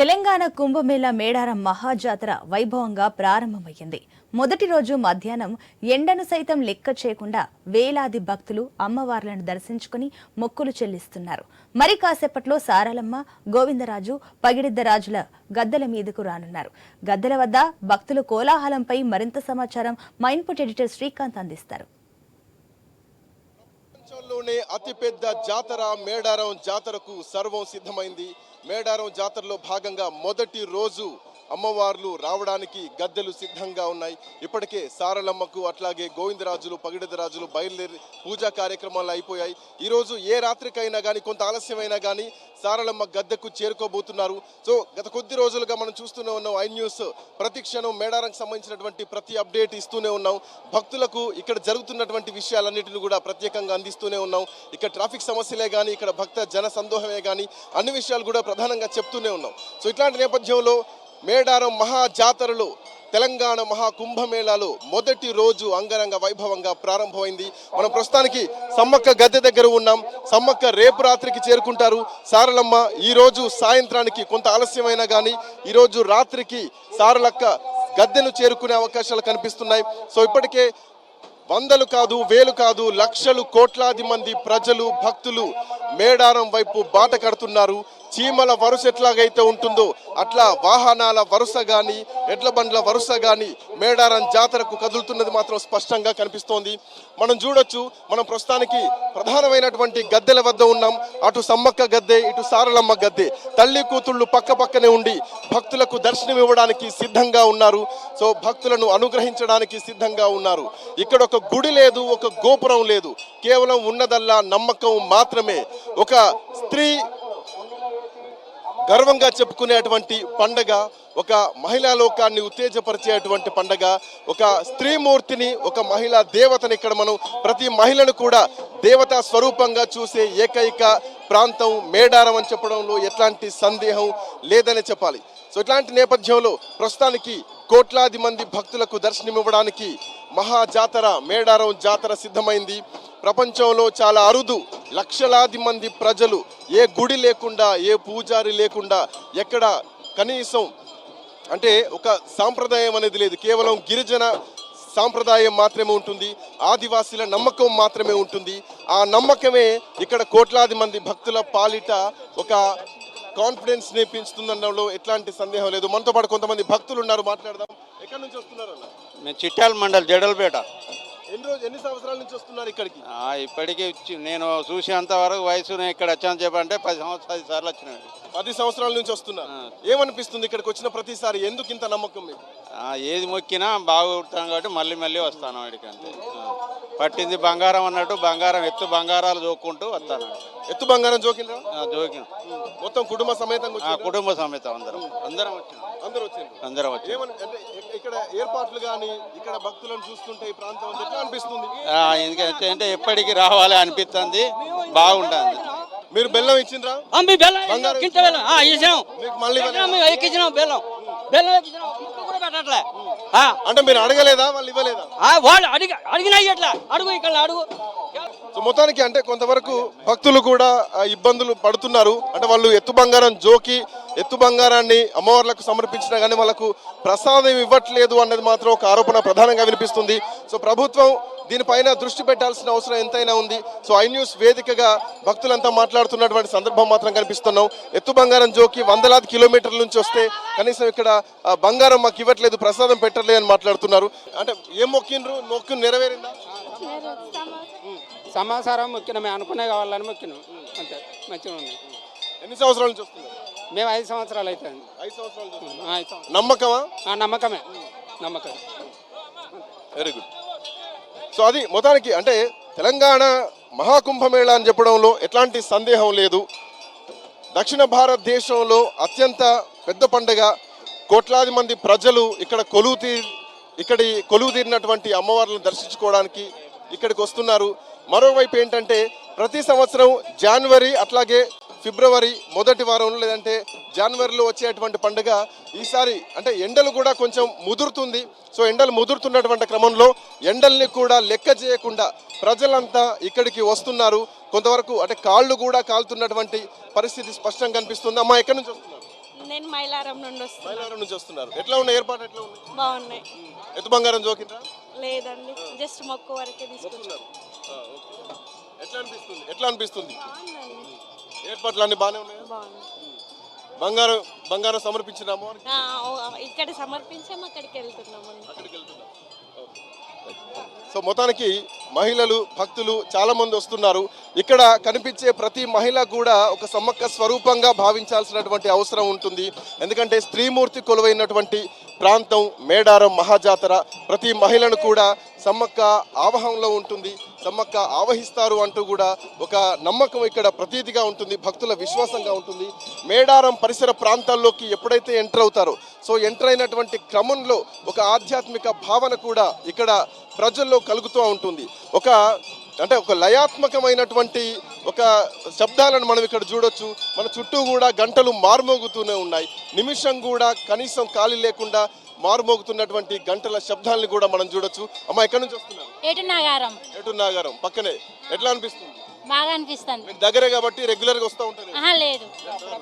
తెలంగాణ కుంభమేళా మేడారం మహాజాతర వైభవంగా ప్రారంభమయ్యింది. మొదటి రోజు మధ్యాహ్నం ఎండను సైతం లెక్క చేయకుండా వేలాది భక్తులు అమ్మవార్లను దర్శించుకుని మొక్కులు చెల్లిస్తున్నారు. మరి కాసేపట్లో సారలమ్మ గోవిందరాజు పగిడిద్దరాజుల గద్దెల మీదకు రానున్నారు. గద్దెల వద్ద భక్తుల కోలాహలంపై మరింత సమాచారం మా ఇన్పుట్ ఎడిటర్ శ్రీకాంత్ అందిస్తారు. అతిపెద్ద జాతర మేడారం జాతరకు సర్వం సిద్ధమైంది. మేడారం జాతరలో భాగంగా మొదటి రోజు అమ్మవార్లు రావడానికి గద్దెలు సిద్ధంగా ఉన్నాయి. ఇప్పటికే సారలమ్మకు అట్లాగే గోవిందరాజులు పగిడిదరాజులు బయలుదేరి పూజా కార్యక్రమాలు అయిపోయాయి. ఈరోజు ఏ రాత్రికైనా కానీ కొంత ఆలస్యమైనా కానీ సారలమ్మ గద్దెకు చేరుకోబోతున్నారు. సో గత కొద్ది రోజులుగా మనం చూస్తూనే ఉన్నాం. ఐ న్యూస్ ప్రతి క్షణం మేడారంకి సంబంధించినటువంటి ప్రతి అప్డేట్ ఇస్తూనే ఉన్నాం. భక్తులకు ఇక్కడ జరుగుతున్నటువంటి విషయాలన్నింటిని కూడా ప్రత్యేకంగా అందిస్తూనే ఉన్నాం. ఇక్కడ ట్రాఫిక్ సమస్యలే కానీ ఇక్కడ భక్త జన సందోహమే కానీ అన్ని విషయాలు కూడా ప్రధానంగా చెప్తూనే ఉన్నాం. సో ఇట్లాంటి నేపథ్యంలో మేడారం మహా జాతరలు తెలంగాణ మహాకుంభమేళాలో మొదటి రోజు అంగరంగ వైభవంగా ప్రారంభమైంది. మనం ప్రస్తుతానికి సమ్మక్క గద్దె దగ్గర ఉన్నాం. సమ్మక్క రేపు రాత్రికి చేరుకుంటారు. సారలమ్మ ఈ రోజు సాయంత్రానికి కొంత ఆలస్యమైనా కానీ ఈరోజు రాత్రికి సారలక్క గద్దెను చేరుకునే అవకాశాలు కనిపిస్తున్నాయి. సో ఇప్పటికే వందలు కాదు వేలు కాదు లక్షలు కోట్లాది మంది ప్రజలు భక్తులు మేడారం వైపు బాట కడుతున్నారు. చీమల వరుస ఎట్లాగైతే ఉంటుందో అట్లా వాహనాల వరుస కానీ ఎడ్ల బండ్ల వరుస కానీ మేడారం జాతరకు కదులుతున్నది మాత్రం స్పష్టంగా కనిపిస్తోంది. మనం చూడొచ్చు మనం ప్రస్తుతానికి ప్రధానమైనటువంటి గద్దెల వద్ద ఉన్నాం. అటు సమ్మక్క గద్దె ఇటు సారలమ్మ గద్దె. తల్లి కూతుళ్ళు పక్క పక్కనే ఉండి భక్తులకు దర్శనం ఇవ్వడానికి సిద్ధంగా ఉన్నారు. సో భక్తులను అనుగ్రహించడానికి సిద్ధంగా ఉన్నారు. ఇక్కడ ఒక గుడి లేదు ఒక గోపురం లేదు. కేవలం ఉన్నదల్లా నమ్మకం మాత్రమే. ఒక స్త్రీ గర్వంగా చెప్పుకునేటువంటి పండగ ఒక మహిళా లోకాన్ని ఉత్తేజపరిచేటువంటి పండగ ఒక స్త్రీమూర్తిని ఒక మహిళా దేవతని ఇక్కడ మనం ప్రతి మహిళను కూడా దేవతా స్వరూపంగా చూసే ఏకైక ప్రాంతం మేడారం అని చెప్పడంలో ఎట్లాంటి సందేహం లేదని చెప్పాలి. సో ఇట్లాంటి నేపథ్యంలో ప్రస్తుతానికి కోట్లాది మంది భక్తులకు దర్శనమివ్వడానికి మహా జాతర మేడారం జాతర సిద్ధమైంది. ప్రపంచంలో చాలా అరుదు లక్షలాది మంది ప్రజలు ఏ గుడి లేకుండా ఏ పూజారి లేకుండా ఎక్కడ కనీసం అంటే ఒక సాంప్రదాయం అనేది లేదు. కేవలం గిరిజన సాంప్రదాయం మాత్రమే ఉంటుంది. ఆదివాసీల నమ్మకం మాత్రమే ఉంటుంది. ఆ నమ్మకమే ఇక్కడ కోట్లాది మంది భక్తుల పాలిట ఒక కాన్ఫిడెన్స్ని పెంచుతుందనడంలో ఎట్లాంటి సందేహం లేదు. మనతో పాటు కొంతమంది భక్తులు ఉన్నారు. మాట్లాడదాం. ఎక్కడి నుంచి వస్తున్నారు అన్న మేము చిట్యాల మండల్ జడలపేట. ఎన్ని రోజు ఎన్ని సంవత్సరాల నుంచి వస్తున్నారు ఇక్కడికి? ఆ, ఇప్పటికీ చి- నేను చూసేంత వరకు వయసు నేను ఇక్కడ వచ్చాను చెప్పంటే పది సంవత్సరాలు సార్లు వచ్చినాడు పది సంవత్సరాల నుంచి వస్తున్నారు. ఆ. ఏమనిపిస్తుంది ఇక్కడికి వచ్చిన ప్రతిసారి? ఎందుకు ఇంత నమ్మకం మీకు? ఆ, ఏది మొక్కినా బాగుంటాం కాబట్టి మళ్ళీ మళ్ళీ వస్తాను వాడికి అంతే. ఆ. పట్టింది బంగారం అన్నట్టు బంగారం ఎత్తు బంగారాలు జోక్కుంటూ వస్తాను. ఎత్తు బంగారం జోకిండ్రా? జోకిన. మొత్తం కుటుంబ సమేతంగా ఆ, వచ్చిండ్రా? కుటుంబ సమేతం అందరం. అందరం వచ్చినాం. అందరూ అందరం వచ్చాం ఇక్కడ ఏర్పాట్లు కానీ ఇక్కడ భక్తులను చూస్తుంటే ఈ ప్రాంతం ఎట్లా అనిపిస్తుంది? ఆ, ఎందుకంటే అంటే ఎప్పటికీ రావాలి అనిపిస్తుంది బాగుంటుంది. మీరు బెల్లం ఇచ్చిండ్రా? అంబి బెల్లం బెల్లం. ఆ, ఇచ్చినాం. మీకు మళ్ళీ ఎక్కించినాం బెల్లం. బెల్లం. ఎక్కించినాం ముక్క కూడా పెట్టట్లే. అంటే మీరు అడగలేదా? వాళ్ళు ఇవ్వలేదా? వాళ్ళు అడిగి అడిగినా ఇట్లా అడుగు ఇక్కడ అడుగు. సో మొత్తానికి అంటే కొంతవరకు భక్తులు కూడా ఇబ్బందులు పడుతున్నారు. అంటే వాళ్ళు ఎత్తు బంగారం జోకి ఎత్తు బంగారాన్ని అమ్మవార్లకు సమర్పించినా కానీ వాళ్ళకు ప్రసాదం ఇవ్వట్లేదు అన్నది మాత్రం ఒక ఆరోపణ ప్రధానంగా వినిపిస్తుంది. సో ప్రభుత్వం దీనిపైన దృష్టి పెట్టాల్సిన అవసరం ఎంతైనా ఉంది. సో ఐ న్యూస్ వేదికగా భక్తులంతా మాట్లాడుతున్నటువంటి సందర్భం మాత్రం కనిపిస్తున్నాం. ఎత్తు బంగారం జోకి వందలాది కిలోమీటర్ల నుంచి వస్తే కనీసం ఇక్కడ బంగారం మాకు ఇవ్వట్లేదు ప్రసాదం పెట్టలేదు అని మాట్లాడుతున్నారు. అంటే ఏం మొక్కిండ్రు? మొక్కు నెరవేరిందా? సమాచారం మేము అనుకునే కావాలని మొక్కినాం. అంతే. మంచిగా ఉంది. ఎన్ని సంవత్సరాల నుంచి వస్తున్నారు? మేము ఐదు సంవత్సరాలు అవుతుంది ఐదు సంవత్సరాల. నమ్మకమా? నమ్మకమే. నమ్మకం వెరీ గుడ్ సో అది మొత్తానికి అంటే తెలంగాణ మహాకుంభమేళా అని చెప్పడంలో ఎట్లాంటి సందేహం లేదు. దక్షిణ భారతదేశంలో అత్యంత పెద్ద పండుగ. కోట్లాది మంది ప్రజలు ఇక్కడ కొలువు ఇక్కడి కొలువు తీరినటువంటి అమ్మవార్లను దర్శించుకోవడానికి ఇక్కడికి వస్తున్నారు. మరోవైపు ఏంటంటే ప్రతి సంవత్సరం జనవరి అట్లాగే ఫిబ్రవరి మొదటి వారంలో లేదంటే జనవరిలో వచ్చేటువంటి పండుగ ఈసారి అంటే ఎండలు కూడా కొంచెం ముదురుతుంది. సో ఎండలు ముదురుతున్నటువంటి క్రమంలో ఎండల్ని కూడా లెక్క చేయకుండా ప్రజలంతా ఇక్కడికి వస్తున్నారు. కొంతవరకు అంటే కాళ్ళు కూడా కాలుతున్నటువంటి పరిస్థితి స్పష్టంగా కనిపిస్తుంది. అమ్మా ఎక్కడి నుంచి వస్తున్నారు? నేను మైలారం నుండి వస్తున్నా. మైలవరం నుంచి వస్తున్నారు. ఎట్లా ఉన్నాయి? ఏర్పాటు ఎట్లా ఉన్నాయి? బాగున్నాయి. ఎత్తు బంగారం జోకిండ్రా లేదండి. జస్ట్ మొక్కు వరకే ఓకే. ఎట్లా అనిపిస్తుంది? ఎట్లా అనిపిస్తుంది? ఏర్పాట్లు అన్ని బాగానే ఉన్నాయి? బాగుంది బంగారం బంగారం సమర్పించినాము ఇక్కడ సమర్పించాము అక్కడికి వెళ్తున్నామండి అక్కడికి వెళ్తున్నాం. ఓకే. సో మొత్తానికి మహిళలు భక్తులు చాలా మంది వస్తున్నారు. ఇక్కడ కనిపించే ప్రతి మహిళ కూడా ఒక సమ్మక్క స్వరూపంగా భావించాల్సినటువంటి అవసరం ఉంటుంది. ఎందుకంటే స్త్రీమూర్తి కొలువైనటువంటి ప్రాంతం మేడారం మహాజాతర ప్రతి మహిళను కూడా సమ్మక్క ఆవహంలో ఉంటుంది. సమ్మక్క ఆవహిస్తారు అంటూ కూడా ఒక నమ్మకం ఇక్కడ ప్రతీతిగా ఉంటుంది భక్తుల విశ్వాసంగా ఉంటుంది. మేడారం పరిసర ప్రాంతాల్లోకి ఎప్పుడైతే ఎంటర్ అవుతారో సో ఎంటర్ అయినటువంటి క్రమంలో ఒక ఆధ్యాత్మిక భావన కూడా ఇక్కడ ప్రజల్లో కలుగుతూ ఉంటుంది. ఒక అంటే ఒక లయాత్మకమైనటువంటి ఒక శబ్దాలను మనం ఇక్కడ చూడొచ్చు. మన చుట్టూ కూడా గంటలు మార్మోగుతూనే ఉన్నాయి. నిమిషం కూడా కనీసం ఖాళీ లేకుండా మారుమోగుతున్నటువంటి గంటల శబ్దాలను కూడా మనం చూడొచ్చు. అమ్మ ఎక్కడి నుంచి వస్తున్నారు? ఎటు నగారం. ఎటు నాగారం పక్కనే. ఎట్లా అనిపిస్తుంది? బాగా అనిపిస్తుంది. దగ్గరే కాబట్టి రెగ్యులర్గా వస్తూ ఉంటారు ఆహా లేదు.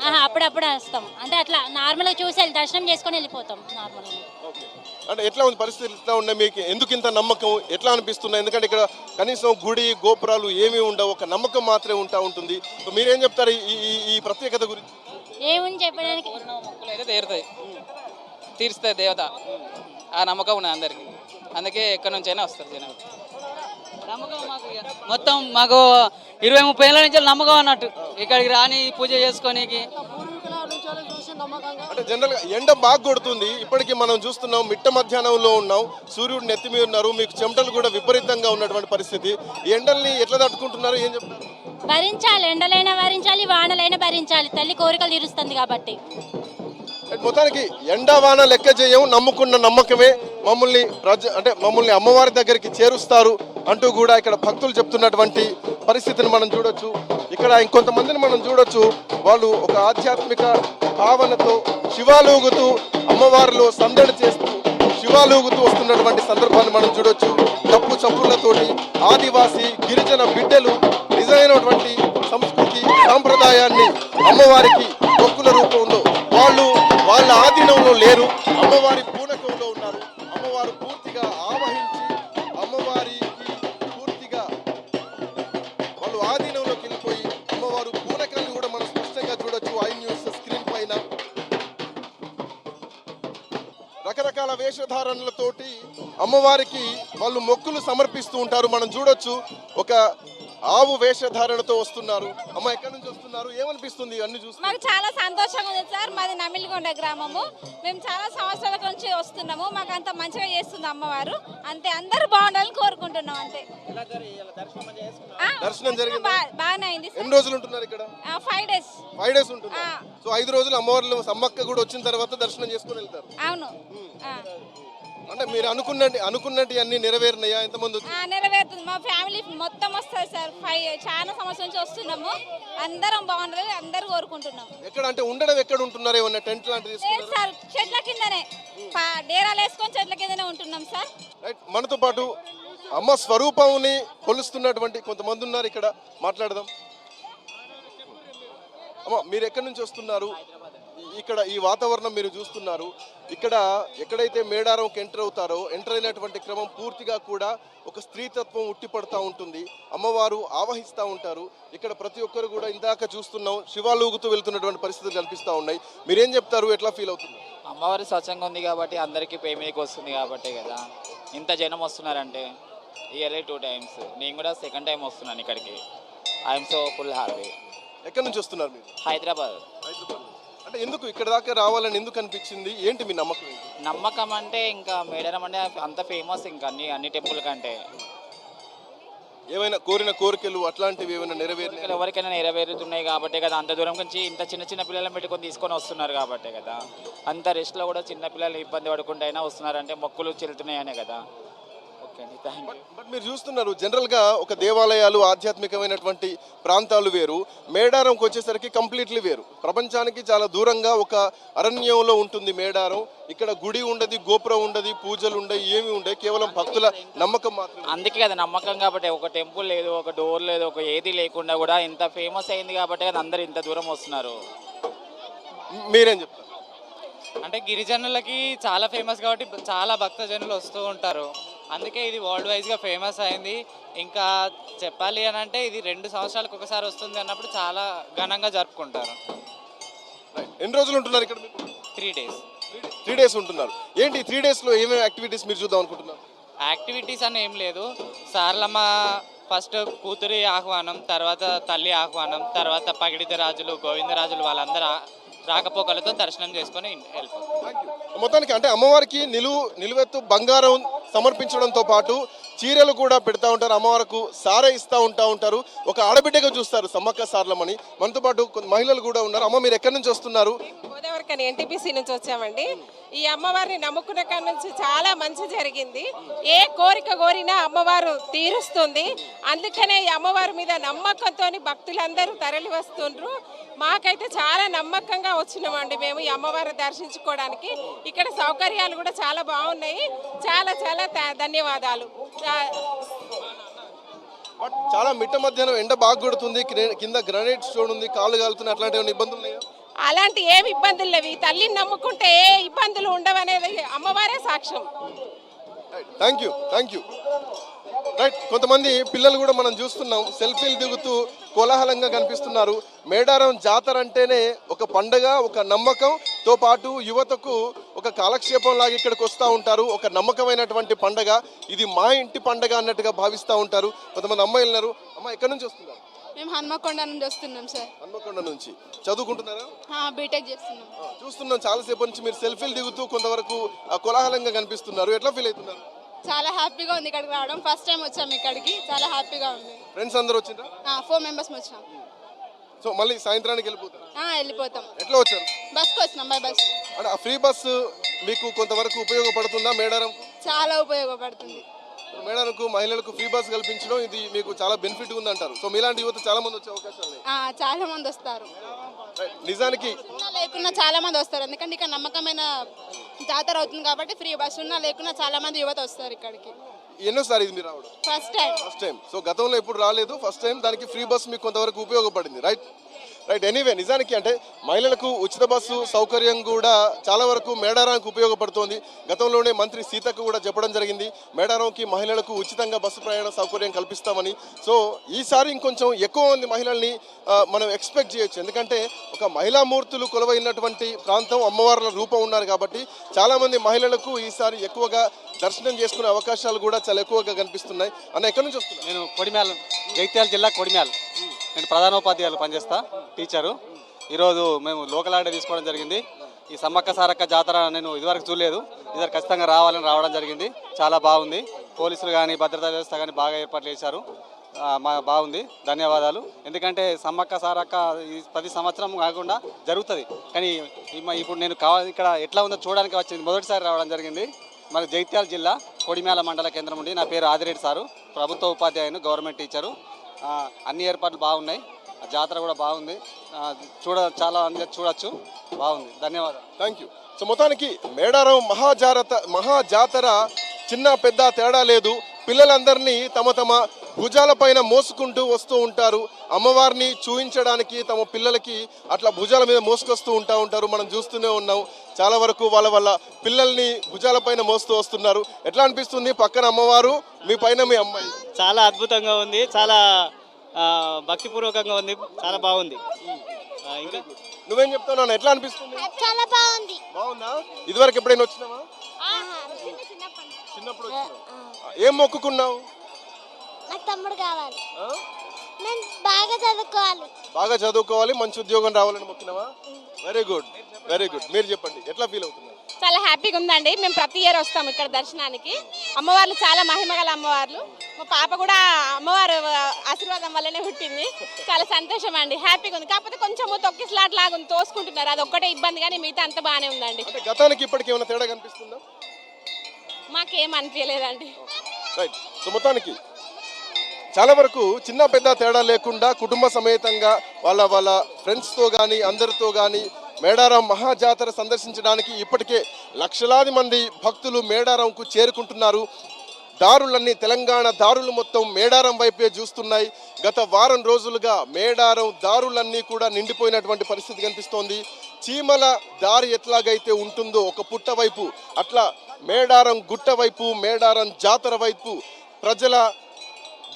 ఆహా అప్పుడప్పుడు వస్తాం. అంటే అట్లా నార్మల్గా చూసి వెళ్ళి దర్శనం చేసుకొని వెళ్ళిపోతాం నార్మల్గా. ఓకే. అంటే ఎట్లా ఉంది పరిస్థితులు? ఎట్లా ఉన్నాయి మీకు? ఎందుకు ఇంత నమ్మకం? ఎట్లా అనిపిస్తుంది ఎందుకంటే ఇక్కడ కనీసం గుడి గోపురాలు ఏమీ ఉండవు. ఒక నమ్మకం మాత్రమే ఉంటా ఉంటుంది. సో మీరేం చెప్తారు ఈ ఈ- ఈ ప్రత్యేకత గురించి? ఏముంది చెప్పడానికి? తీరుతాయి. తీరుస్తుంది దేవత ఆ నమ్మకం ఉన్నది అందరికి. అందుకే ఎక్కడి నుంచి అయినా వస్తారు జనం. నమ్మకం మాకు ఇక. మొత్తం మాకు ఇరవై ముప్పై ఏళ్ళ నుంచి నమ్మకం అన్నట్టు. ఇక్కడికి రాని పూజ చేసుకోనికి. అంటే జనరల్గా ఎండ బాగా కొడుతుంది. ఇప్పటికీ మనం చూస్తున్నాం మిట్ట మధ్యాహ్నంలో ఉన్నాం. సూర్యుడు నెత్తి మీద ఉన్నారు. మీకు చెమటలు కూడా విపరీతంగా ఉన్నటువంటి పరిస్థితి. ఈ ఎండల్ని ఎట్లా తట్టుకుంటున్నారు? ఏం చెప్తారు భరించాలి. ఎండలైనా భరించాలి వానలైనా భరించాలి. తల్లి కోరికలు తీరుస్తుంది కాబట్టి. మొత్తానికి ఎండవాన లెక్క చేయం నమ్ముకున్న నమ్మకమే మమ్మల్ని ప్రజ అంటే మమ్మల్ని అమ్మవారి దగ్గరికి చేరుస్తారు అంటూ కూడా ఇక్కడ భక్తులు చెప్తున్నటువంటి పరిస్థితిని మనం చూడొచ్చు. ఇక్కడ ఇంకొంతమందిని మనం చూడొచ్చు. వాళ్ళు ఒక ఆధ్యాత్మిక భావనతో శివాలూగుతూ అమ్మవారిలో సందడి చేస్తూ శివాలూగుతూ వస్తున్నటువంటి సందర్భాన్ని మనం చూడొచ్చు. తప్పు చప్పులతోటి ఆదివాసి గిరిజన బిడ్డలు నిజమైనటువంటి సంస్కృతి సాంప్రదాయాన్ని అమ్మవారికి మొక్కుల రూపంలో వాళ్ళు వాళ్ళ ఆధీనంలో లేరు. అమ్మవారి పూనకంలో ఉన్నారు. అమ్మవారు పూర్తిగా ఆవహించి అమ్మవారికి పూర్తిగా వాళ్ళు ఆధీనంలోకి వెళ్ళిపోయి అమ్మవారు పూనకాన్ని కూడా మనం స్పష్టంగా చూడొచ్చు. ఐ న్యూస్ స్క్రీన్ పైన. రకరకాల వేషధారణలతోటి అమ్మవారికి వాళ్ళు మొక్కులు సమర్పిస్తూ ఉంటారు. మనం చూడొచ్చు. ఒక ఆవు వేషధారణతో వస్తున్నారు. అమ్మ ఎక్కడి నుంచి వస్తున్నారు ఏమనిపిస్తుంది అన్ని చూస్తే? మాకు చాలా సంతోషంగా ఉంది సార్. మాది నమిలిగొండ గ్రామము. మేము చాలా సంవత్సరాల నుంచి వస్తున్నాము. మాకు అంత మంచిగా చేస్తుంది అమ్మవారు. అంతే అందరూ బాగుండాలని కోరుకుంటున్నాం అంతే. ఆ, దర్శనం జరిగిందా? బాగానే అయింది ఎన్ని రోజులు ఉంటున్నారు ఇక్కడ? Five days five days. So ఐదు రోజులు అమ్మవార్లు సమ్మక్క కూడా వచ్చిన తర్వాత దర్శనం చేసుకుని వెళ్తారు. అవును. అంటే మీరు అనుకున్నట్టు అనుకున్నట్టు అన్ని నెరవేరినాయా? ఎంతమంది ఆ, నెరవేరుతుంది. మా ఫ్యామిలీ మొత్తం వస్తుంది సార్. ఫైవ్ చాలా సంవత్సరం నుంచి వస్తున్నాము. అందరం బాగుండాలి అందరూ కోరుకుంటున్నాం ఎక్కడ అంటే ఉండడం ఎక్కడ ఉంటున్నారు? ఏమన్నా టెంట్ లాంటిది లేదు తీసుకున్నారు? సార్. చెట్ల కిందనే. పా- డేరాలు వేసుకొని చెట్ల కిందనే ఉంటున్నాం సార్. రైట్. మనతో పాటు అమ్మ స్వరూపంని కొలుస్తున్నటువంటి కొంతమంది ఉన్నారు. ఇక్కడ మాట్లాడదాం. అమ్మ మీరు ఎక్కడి నుంచి వస్తున్నారు? ఇక్కడ ఈ వాతావరణం మీరు చూస్తున్నారు. ఇక్కడ ఎక్కడైతే మేడారంకి ఎంటర్ అవుతారో ఎంటర్ అయినటువంటి క్రమం పూర్తిగా కూడా ఒక స్త్రీతత్వం ఉట్టిపడతా ఉంటుంది. అమ్మవారు ఆవహిస్తూ ఉంటారు. ఇక్కడ ప్రతి ఒక్కరు కూడా ఇందాక చూస్తున్నాం శివాలూగుతూ వెళ్తున్నటువంటి పరిస్థితులు కనిపిస్తూ ఉన్నాయి. మీరేం చెప్తారు? ఎట్లా ఫీల్ అవుతున్నారు అమ్మవారి స్వచ్ఛంగా ఉంది కాబట్టి అందరికీ పే మీదకి వస్తుంది కాబట్టి కదా. ఇంత జనం వస్తున్నారంటే ఇయర్లీ టూ టైమ్స్ నేను కూడా సెకండ్ టైం వస్తున్నాను ఇక్కడికి. ఐఎమ్ సో ఫుల్ హ్యాపీ ఎక్కడి నుంచి వస్తున్నారు మీరు? హైదరాబాద్. హైదరాబాద్. అంటే ఎందుకు ఇక్కడ దాకా రావాలని ఎందుకు అనిపించింది? ఏంటి మీ నమ్మకం ఏంటి? నమ్మకం అంటే ఇంకా మేడారం అంటే అంత ఫేమస్ ఇంకా అన్ని అన్ని టెంపుల్ కంటే. ఏమైనా కోరిన కోరికలు అట్లాంటివి ఏమైనా ఇక్కడ ఎవరికైనా నెరవేరుతున్నాయి కాబట్టి కదా అంత దూరం నుంచి ఇంత చిన్న చిన్న పిల్లలను పెట్టుకొని తీసుకొని వస్తున్నారు కాబట్టి కదా. అంత రెస్ట్లో కూడా చిన్న పిల్లలు ఇబ్బంది పడకుండా అయినా వస్తున్నారంటే మొక్కులు చెల్లుతున్నాయనే కదా. బట్ మీరు చూస్తున్నారు జనరల్గా ఒక దేవాలయాలు ఆధ్యాత్మికమైనటువంటి ప్రాంతాలు వేరు మేడారంకి వచ్చేసరికి కంప్లీట్లీ వేరు. ప్రపంచానికి చాలా దూరంగా ఒక అరణ్యంలో ఉంటుంది మేడారం. ఇక్కడ గుడి ఉండదు గోపురం ఉండదు పూజలు ఉండవు ఏమి ఉండవు కేవలం భక్తుల నమ్మకం మాత్రమే. అందుకే కదా నమ్మకం కాబట్టి ఒక టెంపుల్ లేదు ఒక డోర్ లేదు ఒక ఏది లేకుండా కూడా ఇంత ఫేమస్ అయింది కాబట్టి కదా అందరు ఇంత దూరం వస్తున్నారు. మీరేం చెప్తారు? అంటే గిరిజనులకి చాలా ఫేమస్ కాబట్టి చాలా భక్తజనులు వస్తూ ఉంటారు. అందుకే ఇది వరల్డ్ వైజ్గా ఫేమస్ అయింది. ఇంకా చెప్పాలి అని అంటే ఇది రెండు సంవత్సరాలకు ఒకసారి వస్తుంది అన్నప్పుడు చాలా ఘనంగా జరుపుకుంటారు. ఎన్ని రోజులు ఉంటున్నారు ఇక్కడ త్రీ డేస్ త్రీ డేస్ ఉంటున్నారు. ఏంటి త్రీ డేస్లో ఏమేమి యాక్టివిటీస్ మీరు చూద్దాం అనుకుంటున్నారు? యాక్టివిటీస్ అని ఏం లేదు. సార్లమ్మ ఫస్ట్ కూతురి ఆహ్వానం తర్వాత తల్లి ఆహ్వానం తర్వాత పగిడిత రాజులు గోవిందరాజులు వాళ్ళందరూ రాకపోకలతో దర్శనం చేసుకొని వెళ్ళిపోతారు. మొత్తానికి అంటే అమ్మవారికి నిలువు నిలువెత్తు బంగారం సమర్పించడంతో పాటు చీరలు కూడా పెడతా ఉంటారు అమ్మవారికి సారే ఇస్తూ ఉంటా ఉంటారు. ఒక ఆడబిడ్డగా చూస్తారు సమ్మక్క సార్లమని. మనతో పాటు మహిళలు కూడా ఉన్నారు. అమ్మ మీరు ఎక్కడి నుంచి వస్తున్నారు? గోదావరికని ఎన్టీపీసీ నుంచి వచ్చామండి. ఈ అమ్మవారిని నమ్ముకున్న కాడ నుంచి చాలా మంచి జరిగింది. ఏ కోరిక కోరినా అమ్మవారు తీరుస్తుంది. అందుకనే ఈ అమ్మవారి మీద నమ్మకంతో భక్తులందరూ తరలి వస్తుండ్రు. మాకైతే చాలా నమ్మకంగా వచ్చినామండి మేము ఈ అమ్మవారిని దర్శించుకోవడానికి. ఇక్కడ సౌకర్యాలు కూడా చాలా బాగున్నాయి. చాలా చాలా ధన్యవాదాలు. బట్ చాలా మిట్ట మధ్యాహ్నం ఎండ బాగా కొడుతుంది. కింద- గ్రనైట్ స్టోన్ ఉంది కాళ్ళు కాలుతున్నాయి అట్లాంటి ఇబ్బందులు ఉన్నాయా? అలాంటి ఏమి ఇబ్బందులు లేవు. ఈ తల్లిని నమ్ముకుంటే ఏ ఇబ్బందులు ఉండవనేది అమ్మవారే సాక్ష్యం. Thank you thank you right కొంతమంది పిల్లలు కూడా మనం చూస్తున్నాం సెల్ఫీలు దిగుతూ కోలాహలంగా కనిపిస్తున్నారు. మేడారం జాతర అంటేనే ఒక పండగ ఒక నమ్మకంతో పాటు యువతకు ఒక కాలక్షేపం లాగా ఇక్కడికి వస్తూ ఉంటారు. ఒక నమ్మకమైనటువంటి పండగ. ఇది మా ఇంటి పండగ అన్నట్టుగా భావిస్తూ ఉంటారు. కొంతమంది అమ్మాయిలు ఉన్నారు. అమ్మ ఎక్కడి నుంచి వస్తున్నారు? మేము హన్మకొండ నుండి వస్తున్నాం సార్. హన్మకొండ నుంచి. చదువుకుంటున్నారా? బీటెక్ చేస్తున్నాం. చూస్తున్నాం. చాలాసేపు నుంచి మీరు సెల్ఫీలు దిగుతూ కొంతవరకు కోలాహలంగా కనిపిస్తున్నారు. ఎట్లా ఫీల్ అవుతున్నారు? చాలా హ్యాపీగా ఉంది ఇక్కడికి రావడం. ఫస్ట్ టైం వచ్చాము ఇక్కడికి. చాలా హ్యాపీగా ఉంది. ఫ్రెండ్స్ అందరు వచ్చిండ్రా? ఫోర్ మెంబర్స్ వచ్చినాం సో మళ్ళీ సాయంత్రానికి వెళ్ళిపోతారు? ఆ, వెళ్ళిపోతాం. ఎట్లా వచ్చారు? బస్కి వచ్చినాం బై బస్ అంటే ఆ ఫ్రీ బస్సు మీకు కొంతవరకు ఉపయోగపడుతుందా మేడారం? చాలా ఉపయోగపడుతుంది. మేడారంకు మహిళలకు ఫ్రీ బస్ కల్పించడం ఇది మీకు చాలా బెనిఫిట్ ఉంది అంటారు సో మీలాంటి యువత చాలా మంది వచ్చే అవకాశాలు ఉన్నాయి. ఆ, చాలా మంది వస్తారు. నిజానికి ఉన్నా లేకున్నా చాలా మంది వస్తారు. ఎందుకంటే ఇక్కడ నమ్మకమైన జాతర అవుతుంది కాబట్టి ఫ్రీ బస్ ఉన్నా లేకున్నా చాలా మంది యువత వస్తారు ఇక్కడికి. ఎన్నోసారి ఇది మీరు రావడం? First time first time so గతంలో ఎప్పుడు రాలేదు. ఫస్ట్ టైం దానికి ఫ్రీ బస్ మీకు కొంతవరకు ఉపయోగపడింది. రైట్ రైట్ ఎనీవే నిజానికి అంటే మహిళలకు ఉచిత బస్సు సౌకర్యం కూడా చాలా వరకు మేడారానికి ఉపయోగపడుతోంది. గతంలోనే మంత్రి సీతకు కూడా చెప్పడం జరిగింది. మేడారంకి మహిళలకు ఉచితంగా బస్సు ప్రయాణ సౌకర్యం కల్పిస్తామని. సో ఈసారి ఇంకొంచెం ఎక్కువ మంది మహిళల్ని మనం ఎక్స్పెక్ట్ చేయొచ్చు. ఎందుకంటే ఒక మహిళా మూర్తులు కొలువైనటువంటి ప్రాంతం అమ్మవార్ల రూపం ఉన్నారు కాబట్టి చాలామంది మహిళలకు ఈసారి ఎక్కువగా దర్శనం చేసుకునే అవకాశాలు కూడా చాలా ఎక్కువగా కనిపిస్తున్నాయి. అన్న ఎక్కడి నుంచి వస్తున్నారు నేను కొడిమ్యాల్ జగిత్యాల జిల్లా కొడిమ్యాల్. నేను ప్రధానోపాధ్యాయులు పనిచేస్తా టీచరు. ఈరోజు మేము లోకల్ ఆర్డర్ తీసుకోవడం జరిగింది. ఈ సమ్మక్క సారక్క జాతర నేను ఇదివరకు చూడలేదు. ఇద్దరు ఖచ్చితంగా రావాలని రావడం జరిగింది. చాలా బాగుంది. పోలీసులు కానీ భద్రతా వ్యవస్థ కానీ బాగా ఏర్పాట్లు చేశారు. మా బాగుంది. ధన్యవాదాలు. ఎందుకంటే సమ్మక్క సారక్క ఈ ప్రతి సంవత్సరం కాకుండా జరుగుతుంది. కానీ ఇప్పుడు నేను కావాలి ఇక్కడ ఎట్లా ఉందో చూడడానికి వచ్చింది. మొదటిసారి రావడం జరిగింది. మరి జగిత్యాల జిల్లా కొడిమేల మండల కేంద్రం నుండి నా పేరు ఆదిరెడ్డి సారు. ప్రభుత్వ ఉపాధ్యాయును గవర్నమెంట్ టీచరు. అన్ని ఏర్పాట్లు బాగున్నాయి. ఆ జాతర కూడా బాగుంది. చూడ చాలా చూడొచ్చు. బాగుంది. ధన్యవాదాలు. థ్యాంక్ యూ సో మొత్తానికి మేడారం మహాజారత మహాజాతర చిన్న పెద్ద తేడా లేదు. పిల్లలందరినీ తమ తమ భుజాలపైన మోసుకుంటూ వస్తూ ఉంటారు. అమ్మవారిని చూపించడానికి తమ పిల్లలకి అట్లా భుజాల మీద మోసుకొస్తూ ఉంటా ఉంటారు. మనం చూస్తూనే ఉన్నాం. చాలా వరకు వాళ్ళ వాళ్ళ పిల్లల్ని భుజాలపైన మోస్తూ వస్తున్నారు. ఎట్లా అనిపిస్తుంది? పక్కన అమ్మవారు మీ పైన మీ అమ్మాయి? చాలా అద్భుతంగా ఉంది. చాలా భక్తిపూర్వకంగా ఉంది. చాలా బాగుంది. ఇంకా? నువ్వేం చెప్తావు నాన్న? ఎట్లా అనిపిస్తుంది? చాలా బాగుంది. బాగుందా? ఇదివరకు ఎప్పుడైనా వచ్చినావా? చిన్నప్పుడు వచ్చినావు. ఏం మొక్కుకున్నావు? నాకు తమ్ముడు కావాలి? నేను బాగా చదువుకోవాలి. బాగా చదువుకోవాలి మంచి ఉద్యోగం రావాలని మొక్కినావా? వెరీ గుడ్ వెరీ గుడ్ మీరు చెప్పండి ఎట్లా ఫీల్ అవుతున్నారు? చాలా హ్యాపీగా ఉందండి. మేము ప్రతి ఇయర్ వస్తాం ఇక్కడ దర్శనానికి. అమ్మవార్లు చాలా మహిమగల అమ్మవార్లు. మా పాప కూడా అమ్మవారు ఆశీర్వాదం వల్లనే పుట్టింది. చాలా సంతోషం అండి హ్యాపీగా ఉంది. కాకపోతే కొంచెం తొక్కిసలాట్ లాగా ఉంది తోసుకుంటున్నారు. అది ఒక్కటే ఇబ్బంది కానీ మిగతా అంత బాగానే ఉందండి. అంటే గతానికి ఇప్పటికి ఏమైనా తేడా కనిపిస్తుందా? మాకేం అనిపించలేదండి. రైట్ సో మొత్తానికి చాలా వరకు చిన్న పెద్ద తేడా లేకుండా కుటుంబ సమేతంగా వాళ్ళ వాళ్ళ ఫ్రెండ్స్తో కానీ అందరితో కానీ మేడారం మహాజాతర సందర్శించడానికి ఇప్పటికే లక్షలాది మంది భక్తులు మేడారంకు చేరుకుంటున్నారు. దారులన్నీ తెలంగాణ దారులు మొత్తం మేడారం వైపే చూస్తున్నాయి గత వారం రోజులుగా మేడారం దారులన్నీ కూడా నిండిపోయినటువంటి పరిస్థితి కనిపిస్తోంది. చీమల దారి ఎట్లాగైతే ఉంటుందో ఒక పుట్ట వైపు అట్లా మేడారం గుట్ట వైపు మేడారం జాతర వైపు ప్రజల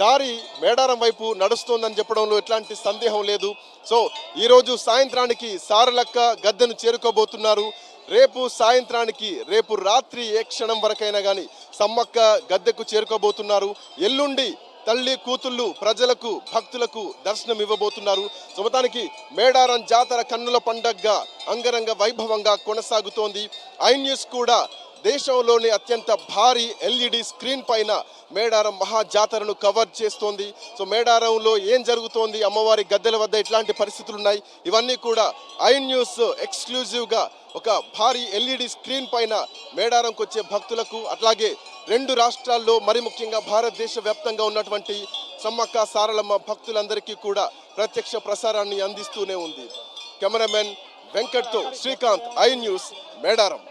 దారి మేడారం వైపు నడుస్తోందని చెప్పడంలో ఎట్లాంటి సందేహం లేదు. సో ఈరోజు సాయంత్రానికి సారలక్క గద్దెను చేరుకోబోతున్నారు. రేపు సాయంత్రానికి రేపు రాత్రి ఏ క్షణం వరకైనా కానీ సమ్మక్క గద్దెకు చేరుకోబోతున్నారు. ఎల్లుండి తల్లి కూతుళ్ళు ప్రజలకు భక్తులకు దర్శనం ఇవ్వబోతున్నారు. సో మొత్తానికి మేడారం జాతర కన్నుల పండగగా అంగరంగ వైభవంగా కొనసాగుతోంది. ఐ న్యూస్ కూడా దేశంలోని అత్యంత భారీ ఎల్ఈడి స్క్రీన్ పైన మేడారం మహా జాతరను కవర్ చేస్తోంది. సో మేడారంలో ఏం జరుగుతోంది? అమ్మవారి గద్దెల వద్ద ఎట్లాంటి పరిస్థితులు ఉన్నాయి. ఇవన్నీ కూడా ఐ న్యూస్ ఎక్స్క్లూజివ్గా ఒక భారీ ఎల్ఈడి స్క్రీన్ పైన మేడారంకు వచ్చే భక్తులకు అట్లాగే రెండు రాష్ట్రాల్లో మరి ముఖ్యంగా భారతదేశ వ్యాప్తంగా ఉన్నటువంటి సమ్మక్క సారలమ్మ భక్తులందరికీ కూడా ప్రత్యక్ష ప్రసారాన్ని అందిస్తూనే ఉంది. కెమెరామెన్ వెంకట్తో శ్రీకాంత్ ఐ న్యూస్ మేడారం.